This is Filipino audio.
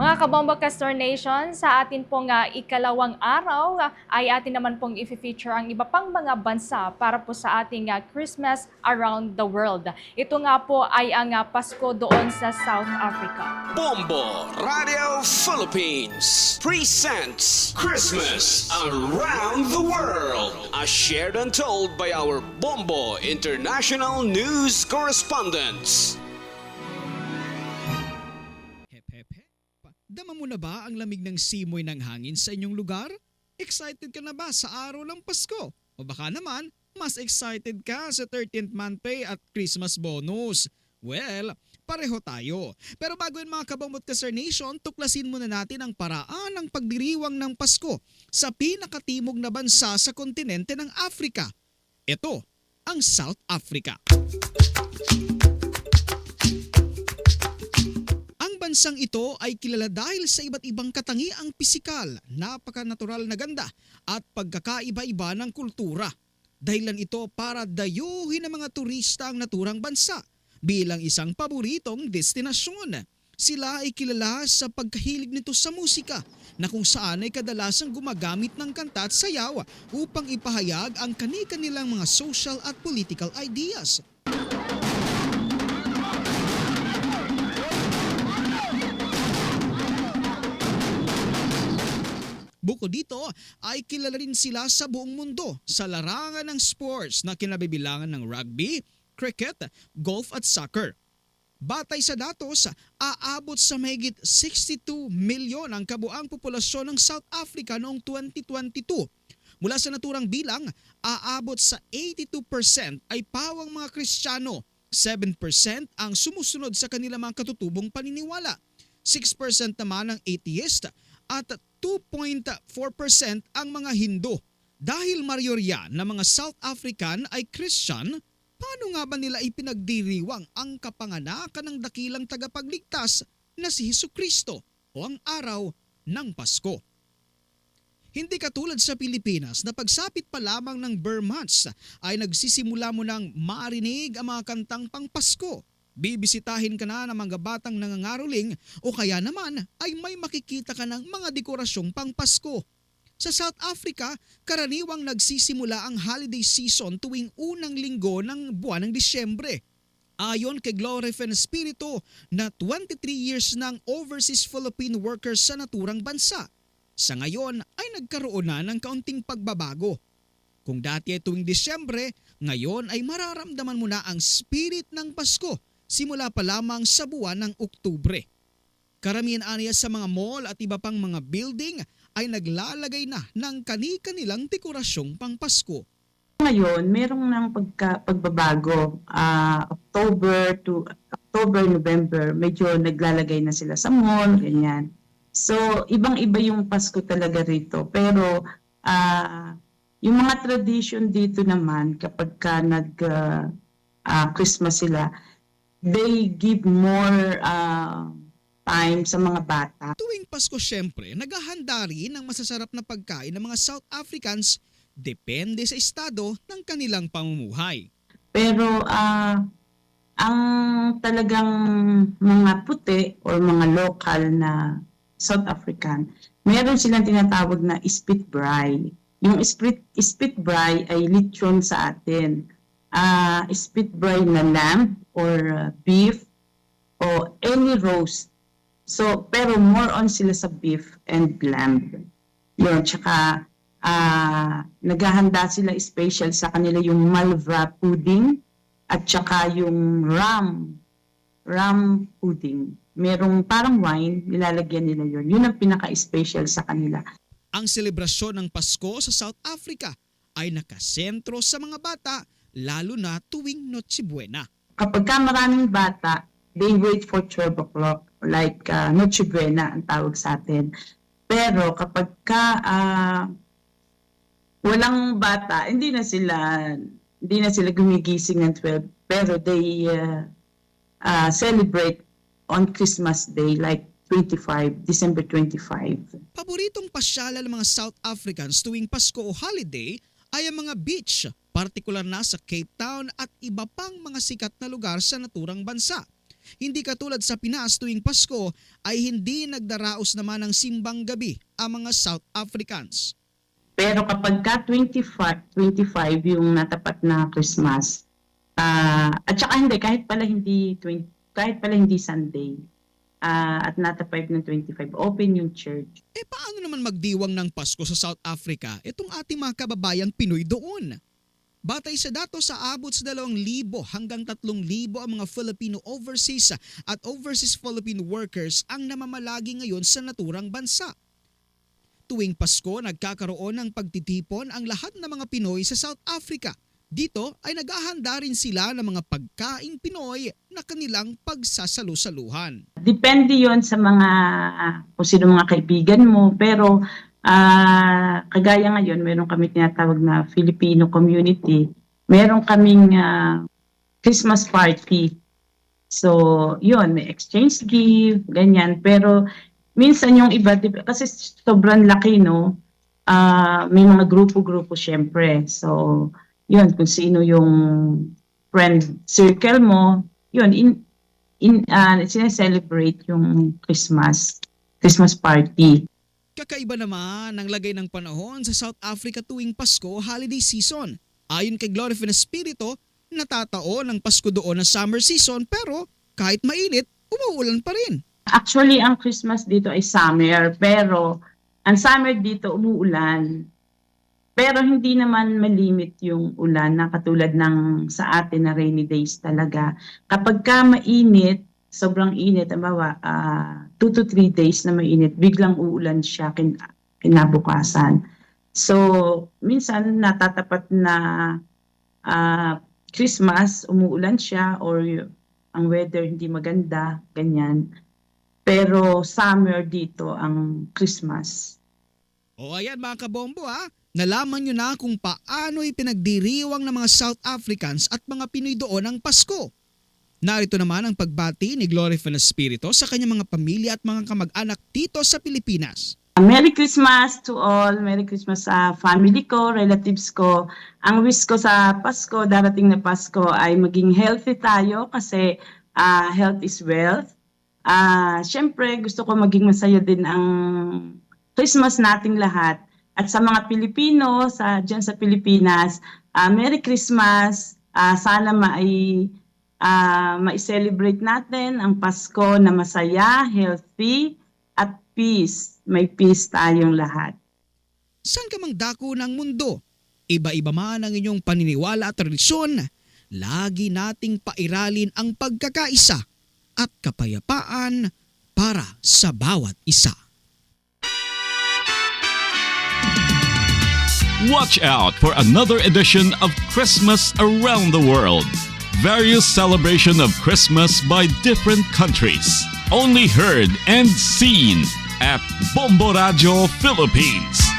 Mga kabomba Castor Nation, sa atin pong ah, ikalawang araw ah, ay atin naman pong i-feature ang iba pang mga bansa para po sa ating ah, Christmas around the world. Ito nga po ay ang ah, Pasko doon sa South Africa. Bombo Radio Philippines presents Christmas Around the World, as shared and told by our Bombo International News Correspondents. Na ba ang lamig ng simoy ng hangin sa inyong lugar? Excited ka na ba sa araw ng Pasko? O baka naman, mas excited ka sa 13th month pay at Christmas bonus? Well, pareho tayo. Pero bago yun mga kabamot ka Sir Nation, tuklasin muna natin ang paraan ng pagdiriwang ng Pasko sa pinakatimog na bansa sa kontinente ng Africa. Ito, ang South Africa. Bansang ito ay kilala dahil sa iba't ibang katangiang pisikal, napaka-natural na ganda at pagkakaiba-iba ng kultura. Dahilan ito para dayuhin ng mga turista ang naturang bansa bilang isang paboritong destinasyon. Sila ay kilala sa pagkahilig nito sa musika na kung saan ay kadalasang gumagamit ng kanta at sayaw upang ipahayag ang kani-kanilang mga social at political ideas. Bukod dito ay kilala rin sila sa buong mundo sa larangan ng sports na kinabibilangan ng rugby, cricket, golf at soccer. Batay sa datos, aabot sa mahigit 62 milyon ang kabuang populasyon ng South Africa noong 2022. Mula sa naturang bilang, aabot sa 82% ay pawang mga Kristiyano, 7% ang sumusunod sa kanilang mga katutubong paniniwala, 6% naman ang atheist at 2.4% ang mga Hindu. Dahil mayorya ng mga South African ay Christian, paano nga ba nila ipinagdiriwang ang kapanganakan ng dakilang tagapagligtas na si Hesus Kristo o ang araw ng Pasko? Hindi katulad sa Pilipinas na pagsapit pa lamang ng Burr months ay nagsisimula mo ng marinig ang mga kantang pang Pasko. Bibisitahin ka na ng mga batang nangangaroling o kaya naman ay may makikita ka ng mga dekorasyong pang Pasko. Sa South Africa, karaniwang nagsisimula ang holiday season tuwing unang linggo ng buwan ng Disyembre. Ayon kay Glory Fen Espiritu na 23 years ng overseas Philippine workers sa naturang bansa. Sa ngayon ay nagkaroon na ng kaunting pagbabago. Kung dati ay tuwing Disyembre, ngayon ay mararamdaman mo na ang spirit ng Pasko simula pa lamang sa buwan ng Oktubre. Karamihan aniya sa mga mall at iba pang mga building ay naglalagay na ng kani-kanilang dekorasyong pang Pasko. Ngayon, merong ng pagka, pagbabago. Ah, October to October, November, medyo naglalagay na sila sa mall, ganyan. So, ibang-iba yung Pasko talaga rito. Pero, ah, yung mga tradition dito naman, kapag ka nag ah, ah, Christmas sila, they give more ah, time sa mga bata. Tuwing Pasko syempre, naghahanda rin ng masasarap na pagkain ng mga South Africans depende sa estado ng kanilang pamumuhay. Pero ah ang talagang mga puti or mga local na South African, meron silang tinatawag na spit braai. Yung spit, spit braai ay lechon sa atin. Ah, spit braai na lamb or uh, beef o any roast. So, pero more on sila sa beef and lamb. Yun, tsaka ah naghahanda sila special sa kanila yung malva pudding at tsaka yung ram ram pudding. Merong parang wine, nilalagyan nila yun. Yun ang pinaka-special sa kanila. Ang selebrasyon ng Pasko sa South Africa ay nakasentro sa mga bata lalo na tuwing Noche Buena. Kapag ka maraming bata, they wait for 12 o'clock. Like uh, Noche Buena ang tawag sa atin. Pero kapag ka ah, walang bata, hindi na sila hindi na sila gumigising ng 12 pero they uh, uh, celebrate on Christmas Day like 25, December 25. Paboritong pasyalan ng mga South Africans tuwing Pasko o holiday ay ang mga beach, partikular na sa Cape Town at iba pang mga sikat na lugar sa naturang bansa. Hindi katulad sa Pinas tuwing Pasko ay hindi nagdaraos naman ng simbang gabi ang mga South Africans. Pero kapag ka 25, 25 yung natapat na Christmas, ah at saka hindi, kahit pala hindi, 20, kahit pala hindi Sunday, ah at natapat ng 25, open yung church. Eh paano naman magdiwang ng Pasko sa South Africa itong ating mga kababayang Pinoy doon? Batay sa datos sa abot sa 2,000 hanggang 3,000 ang mga Filipino overseas at overseas Filipino workers ang namamalagi ngayon sa naturang bansa. Tuwing Pasko, nagkakaroon ng pagtitipon ang lahat ng mga Pinoy sa South Africa. Dito ay naghahanda rin sila ng mga pagkaing Pinoy na kanilang pagsasalu-saluhan. Depende yon sa mga, kung sino mga kaibigan mo, pero ah kagaya ngayon, meron kami tinatawag na Filipino community. Meron kaming ah, Christmas party. So, yun, may exchange gift, ganyan. Pero, minsan yung iba, kasi sobrang laki, no? Ah, may mga grupo-grupo, syempre. So, yun, kung sino yung friend circle mo, yun, in, in, ah, sineselebrate yung Christmas, Christmas party. Kakaiba naman ang lagay ng panahon sa South Africa tuwing Pasko holiday season. Ayon kay Glory Fin Espiritu, natatao ng Pasko doon na summer season pero kahit mainit, umuulan pa rin. Actually, ang Christmas dito ay summer, pero ang summer dito umuulan. Pero hindi naman malimit yung ulan na katulad ng sa atin na rainy days talaga. Kapag ka mainit, sobrang init, ambawa, ah two to three days na mainit, biglang uulan siya kin kinabukasan. So, minsan natatapat na ah, Christmas, umuulan siya or ang weather hindi maganda, ganyan. Pero summer dito ang Christmas. O ayan mga kabombo ha, nalaman nyo na kung paano ipinagdiriwang ng mga South Africans at mga Pinoy doon ang Pasko. Narito naman ang pagbati ni Glory Espiritu sa kanyang mga pamilya at mga kamag-anak dito sa Pilipinas. Merry Christmas to all. Merry Christmas sa family ko, relatives ko. Ang wish ko sa Pasko, darating na Pasko, ay maging healthy tayo kasi ah, health is wealth. Ah, Siyempre, gusto ko maging masaya din ang Christmas nating lahat. At sa mga Pilipino, sa dyan sa Pilipinas, ah, Merry Christmas. Ah, sana mai ah ma-celebrate natin ang Pasko na masaya, healthy, at peace. May peace tayong lahat. Saan ka mang dako ng mundo? Iba-iba man ang inyong paniniwala at tradisyon, lagi nating pairalin ang pagkakaisa at kapayapaan para sa bawat isa. Watch out for another edition of Christmas Around the World. Various celebration of Christmas by different countries. Only heard and seen at Bombo Radio Philippines.